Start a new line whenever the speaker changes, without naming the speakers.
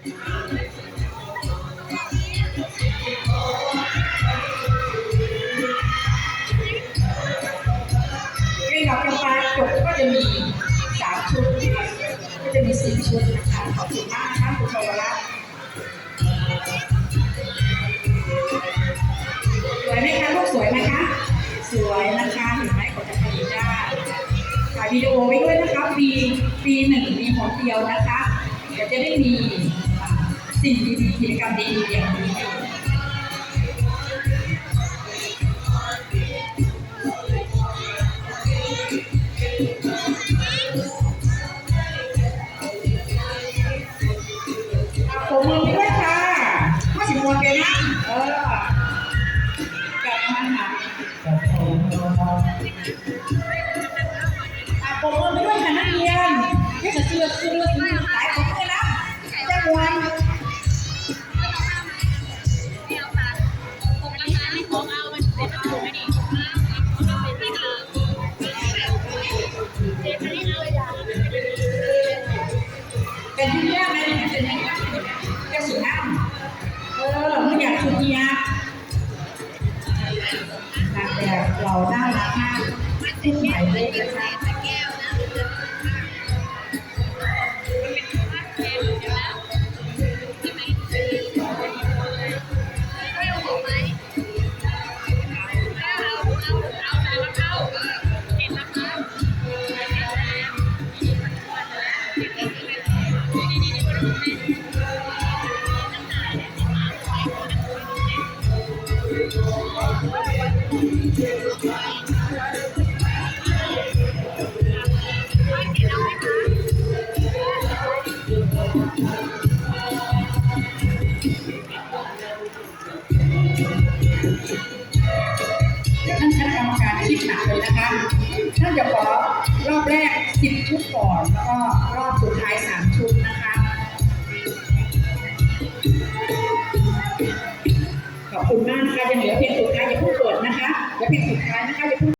ในดอกจำปาจบก็จะมีสามชุด ก็จะมีสี่ชุดนะคะขอบคุณมากนะคะคุณชวรัตน์สวยไหมคะลูกสวยไหมคะ สวยนะคะเห็นไหมกดจะผลิตได้ถ่ายวิดีโอไว้ด้วยนะคะปีปีหนึ่งมีหนเดียวนะคะ เดี๋ยวจะได้มี สิ่งดีๆกิจกรรมดีๆอย่างนี้ผมมือไปด้วยค่ะข้าสิบมวนไปนะเออกลับมาหาอะผมมือไปด้วยค่ะนักเรียนนี่จะเชื่อคือเรื่องนี้ เป็นที่ยากไหมเนี่ยเป็นยังไงแค่สุดท้ายเออไม่อยากชุดเนี้ยแต่เราน่ารักมากทุกหมายเลยนะคะ ท่านคณะกรรมการคิดหนักเลยนะคะ ท่านจะขอรอบแรกสิบชุดก่อน แล้วก็รอบสุดท้ายสามชุด คะขอบคุณมากนะคะยังเหลือเพลงสุดท้ายอย่าเพิ่งเปิดนะคะและเพลงสุดท้ายนะคะอย่าเพิ่ง